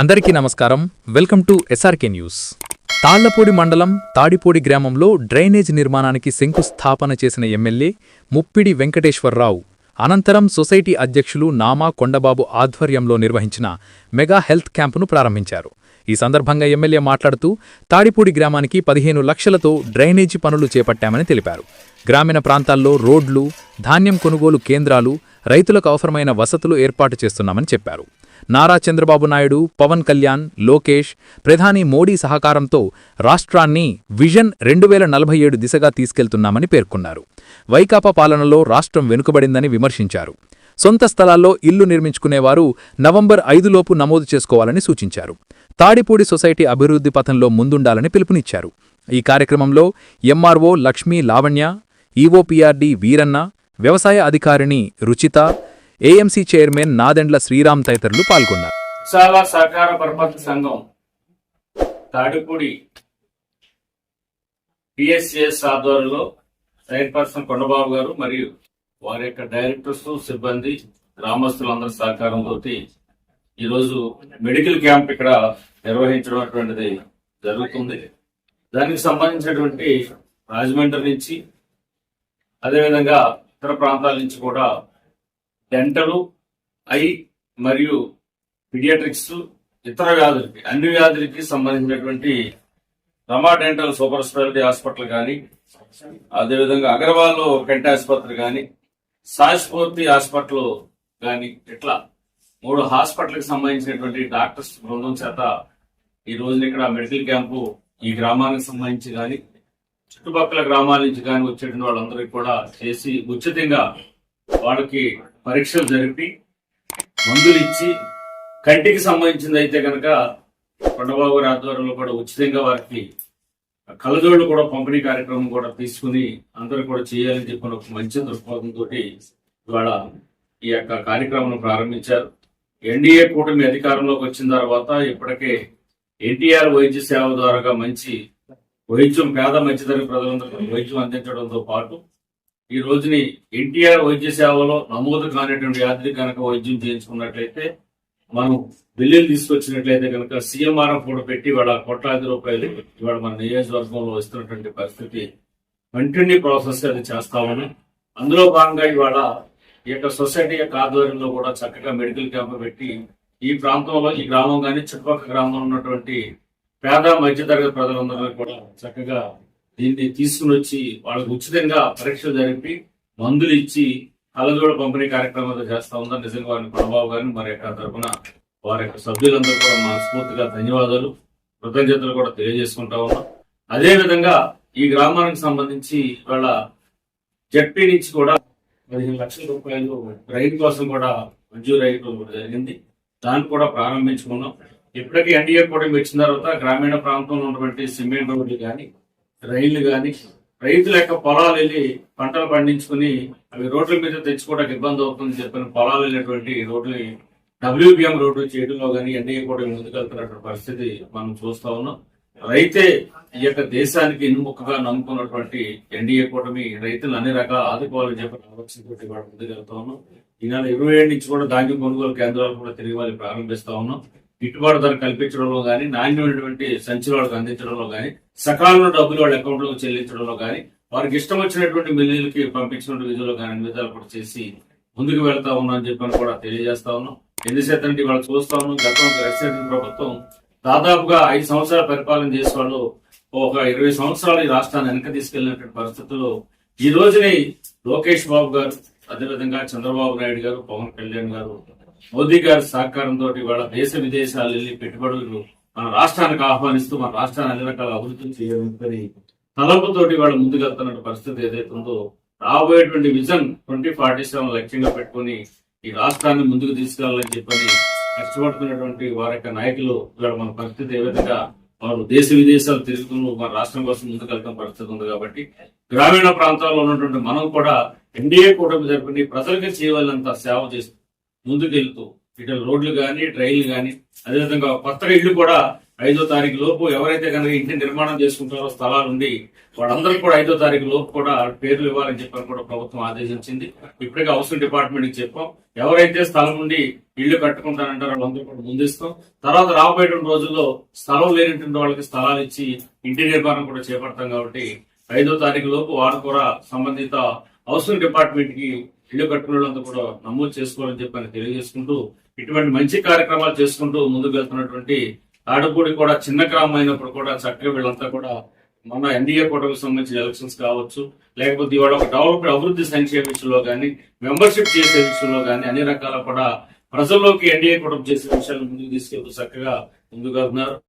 అందరికీ నమస్కారం. Welcome to SRK news Tallapudi మండలం తాడిపూడి గ్రామంలో డ్రైనేజ్ నిర్మాణానికి శంకుస్థాపన చేసిన ఎమ్మెల్యే ముప్పిడి వెంకటేశ్వరరావు అనంతరం సొసైటీ అధ్యక్షులు నామా కొండబాబు ఆధ్వర్యంలో నిర్వహించిన మెగా హెల్త్ క్యాంపును ప్రారంభించారు. ఈ సందర్భంగా ఎమ్మెల్యే మాట్లాడుతూ తాడిపూడి గ్రామానికి పదిహేను లక్షలతో డ్రైనేజీ పనులు చేపట్టామని తెలిపారు. గ్రామీణ ప్రాంతాల్లో రోడ్లు ధాన్యం కొనుగోలు కేంద్రాలు రైతులకు అవసరమైన వసతులు ఏర్పాటు చేస్తున్నామని చెప్పారు. నారా చంద్రబాబు నాయుడు పవన్ కళ్యాణ్ లోకేష్ ప్రధాని మోడీ సహకారంతో రాష్ట్రాన్ని విజన్ రెండు వేల నలభై ఏడు దిశగా తీసుకెళ్తున్నామని పేర్కొన్నారు. వైకాపా పాలనలో రాష్ట్రం వెనుకబడిందని విమర్శించారు. సొంత స్థలాల్లో ఇల్లు నిర్మించుకునేవారు నవంబర్ ఐదులోపు నమోదు చేసుకోవాలని సూచించారు. తాడిపూడి సొసైటీ అభివృద్ధి పథంలో ముందుండాలని పిలుపునిచ్చారు. ఈ కార్యక్రమంలో ఎంఆర్ఓ లక్ష్మీ లావణ్య ఈఓపీఆర్డీ వీరన్న వ్యవసాయ అధికారిణి రుచిత ఏఎంసీ చైర్మన్ నాదెండ్ల శ్రీరామ్ తదితరులు పాల్గొన్నారు. విశాల సహకార పరపతి సంఘం తాడిపూడి పిఎస్సిఎస్ ఆధ్వర్యంలో చైర్పర్సన్ కొండబాబు గారు మరియు వారి యొక్క డైరెక్టర్స్ సిబ్బంది గ్రామస్తులందరి సహకారంతో ఈరోజు మెడికల్ క్యాంప్ ఇక్కడ నిర్వహించడం అటువంటిది జరుగుతుంది. దానికి సంబంధించినటువంటి రాజమండ్రి నుంచి అదేవిధంగా ఇతర ప్రాంతాల నుంచి కూడా డెంటలు ఐ మరియు పిడియాట్రిక్స్ ఇతర వ్యాధులకి అన్ని వ్యాధులకి సంబంధించినటువంటి Rama dental super speciality hospital కానీ అదేవిధంగా అగర్వాల్లో కంటి ఆసుపత్రి కానీ సాయిస్ఫూర్తి హాస్పిటల్ కానీ ఇట్లా మూడు హాస్పిటల్కి సంబంధించినటువంటి డాక్టర్స్ బృందం చేత ఈ రోజున ఇక్కడ మెడికల్ క్యాంపు ఈ గ్రామానికి సంబంధించి కానీ చుట్టుపక్కల గ్రామాల నుంచి కానీ వచ్చేటువంటి వాళ్ళందరికీ కూడా చేసి ఉచితంగా వాళ్ళకి పరీక్షలు జరిపి మందులు ఇచ్చి కంటికి సంబంధించింది అయితే కనుక కొండబాబు గారి ఆధ్వర్యంలో కూడా ఉచితంగా వారికి కలజోళ్ళు కూడా పంపిణీ కార్యక్రమం కూడా తీసుకుని అందరూ కూడా చేయాలని చెప్పిన ఒక మంచి దృక్పథంతో ఇవాళ ఈ యొక్క కార్యక్రమం ప్రారంభించారు. ఎన్డీఏ కూటమి అధికారంలోకి వచ్చిన తర్వాత ఇప్పటికే ఎన్టీఆర్ వైద్య సేవ ద్వారా మంచి వైద్యం పేద మధ్యతరగతి ప్రజలందరికీ వైద్యం అందించడంతో పాటు ఈ రోజుని ఎన్టీఆర్ వైద్య సేవలో నమోదు కానిటువంటి వ్యాధులు కనుక వైద్యం చేయించుకున్నట్లయితే మనం బిల్లులు తీసుకొచ్చినట్లయితే కనుక సీఎంఆర్ఎఫ్ కూడా పెట్టి వాళ్ళ కోట్లాది రూపాయలు ఇవాళ మన నియోజకవర్గంలో వస్తున్నటువంటి పరిస్థితి కంటిన్యూ ప్రాసెస్ అది చేస్తామని అందులో భాగంగా ఇవాళ ఈ యొక్క సొసైటీ యొక్క ఆధ్వర్యంలో కూడా చక్కగా మెడికల్ క్యాంప్ పెట్టి ఈ ప్రాంతంలో ఈ గ్రామం కానీ చుట్టుపక్కల గ్రామంలో ఉన్నటువంటి పేద మధ్యతరగతి ప్రజలందరూ కూడా చక్కగా దీన్ని తీసుకుని వచ్చి వాళ్ళకు ఉచితంగా పరీక్షలు జరిపి మందులు ఇచ్చి కలజోడ పంపిణీ కార్యక్రమాలు చేస్తా ఉందని నిజంగా వారిని కొనబాబు గారిని మరి యొక్క తరఫున వారి యొక్క సభ్యులందరూ కూడా మనస్ఫూర్తిగా ధన్యవాదాలు కృతజ్ఞతలు కూడా తెలియజేసుకుంటా ఉన్నాం. అదే విధంగా ఈ గ్రామానికి సంబంధించి ఇవాళ జడ్పీ నుంచి కూడా పదిహేను లక్షల రూపాయలు రైతు కోసం కూడా మంజూరు అయ్యడం జరిగింది. దాన్ని కూడా ప్రారంభించుకున్నాం. ఇప్పటికీ ఎన్డీఏ కూడా వచ్చిన తర్వాత గ్రామీణ ప్రాంతంలో ఉన్నటువంటి సిమెంట్ రోడ్లు కానీ రైళ్ళు కానీ రైతుల యొక్క పొలాలు వెళ్ళి పంటలు పండించుకుని అవి రోడ్ల మీద తెచ్చుకోవడానికి ఇబ్బంది అవుతుందని చెప్పిన పొలాలు వెళ్ళినటువంటి రోడ్లు డబ్ల్యూబిఎం రోడ్లు చేయడంలో కానీ ఎన్డీఏ కూడా ముందుకెళ్తున్నటువంటి పరిస్థితి మనం చూస్తా ఉన్నాం. రైతే ఈ యొక్క దేశానికి ఇన్ముఖగా నమ్ముకున్నటువంటి ఎన్డీఏ కూటమి రైతులు అన్ని రకాల ఆదుకోవాలని చెప్పిన ఆలోచనతోటి ముందుకెళ్తా ఉన్నాం. ఈ నెల ఇరవై ఏడు నుంచి కూడా ధాన్యం కొనుగోలు కేంద్రాలు కూడా తిరిగి వాళ్ళు ప్రారంభిస్తా ఉన్నాం. గిట్టుబాటు ధర కల్పించడంలో కానీ నాణ్యమైనటువంటి సంచులు వాళ్ళకి అందించడంలో కానీ సకాలంలో డబ్బులు వాళ్ళ అకౌంట్లో చెల్లించడంలో కానీ వారికి ఇష్టం వచ్చినటువంటి మిల్లులకి పంపించిన విధులు కానీ అన్ని విధాలు కూడా చేసి ముందుకు వెళ్తా ఉన్నాం అని చెప్పని కూడా తెలియజేస్తా ఉన్నాం. ఎందుచేతంటే వాళ్ళు చూస్తా ఉన్నాం. గతం ప్రభుత్వం దాదాపుగా ఐదు సంవత్సరాల పరిపాలన చేసే వాళ్ళు ఒక ఇరవై సంవత్సరాలు ఈ రాష్ట్రాన్ని వెనక తీసుకెళ్ళినటువంటి పరిస్థితుల్లో ఈ రోజుని లోకేష్ బాబు గారు అదేవిధంగా చంద్రబాబు నాయుడు గారు పవన్ కళ్యాణ్ గారు మోదీ గారి సహకారంతో ఇవాళ దేశ విదేశాలు వెళ్ళి పెట్టుబడులు మన రాష్ట్రానికి ఆహ్వానిస్తూ మన రాష్ట్రాన్ని అన్ని రకాల అభివృద్ధి చేయాలని తలపుతోటి వాళ్ళు ముందుకెళ్తున్న పరిస్థితి ఏదైతే ఉందో రాబోయేటువంటి విజన్ ట్వంటీ ఫార్టీ సెవెన్ లక్ష్యంగా పెట్టుకుని ఈ రాష్ట్రాన్ని ముందుకు తీసుకెళ్ళాలని చెప్పని కష్టపడుతున్నటువంటి వారి యొక్క నాయకులు ఇవాళ మన పరిస్థితి ఏ విధంగా వారు దేశ విదేశాలు తిరుగుతూ మన రాష్ట్రం కోసం ముందుకెళ్తాం పరిస్థితి ఉంది కాబట్టి గ్రామీణ ప్రాంతాల్లో ఉన్నటువంటి మనం కూడా ఎన్డీఏ కూటమి జరిపి ప్రజలకి చేయవలనంత సేవ చేస్తూ ముందుకెళ్తూ ఇటు రోడ్లు కానీ ట్రైన్లు కానీ అదేవిధంగా కొత్తగా ఇల్లు కూడా ఐదో తారీఖు లోపు ఎవరైతే కనుక ఇంటి నిర్మాణం చేసుకుంటారో స్థలాలు ఉండి వాళ్ళందరికీ కూడా ఐదో తారీఖు లోపు కూడా పేర్లు ఇవ్వాలని చెప్పని కూడా ప్రభుత్వం ఆదేశించింది. ఇప్పటికే హౌసింగ్ డిపార్ట్మెంట్కి చెప్పాం. ఎవరైతే స్థలం నుండి ఇల్లు కట్టుకుంటారంటారో వాళ్ళందరూ కూడా ముందిస్తాం. తర్వాత రాబోయేటువంటి రోజుల్లో స్థలం లేనటువంటి వాళ్ళకి స్థలాలు ఇచ్చి ఇంటి నిర్మాణం కూడా చేపడతాం కాబట్టి ఐదో తారీఖు లోపు వారు కూడా సంబంధిత హౌసింగ్ డిపార్ట్మెంట్కి ఇల్లు కట్టుకునే వాళ్ళంతా కూడా నమోదు చేసుకోవాలని చెప్పని తెలియజేసుకుంటూ ఇటువంటి మంచి కార్యక్రమాలు చేసుకుంటూ ముందుకు వెళ్తున్నటువంటి తాడుపూడి కూడా చిన్న గ్రామం అయినప్పుడు కూడా చక్కగా వీళ్ళంతా కూడా మన ఎన్డీఏ కూటమికి సంబంధించిన ఎలక్షన్స్ కావచ్చు లేకపోతే ఇవాళ ఒక డెవలప్డ్ అభివృద్ధి సంక్షేమ విషయంలో కానీ మెంబర్షిప్ చేసే విషయంలో కానీ అన్ని రకాల కూడా ప్రజల్లోకి ఎన్డీఏ కూటమి చేసే విషయాలను ముందుకు తీసుకెళ్తూ చక్కగా ముందుకు వెళ్తున్నారు.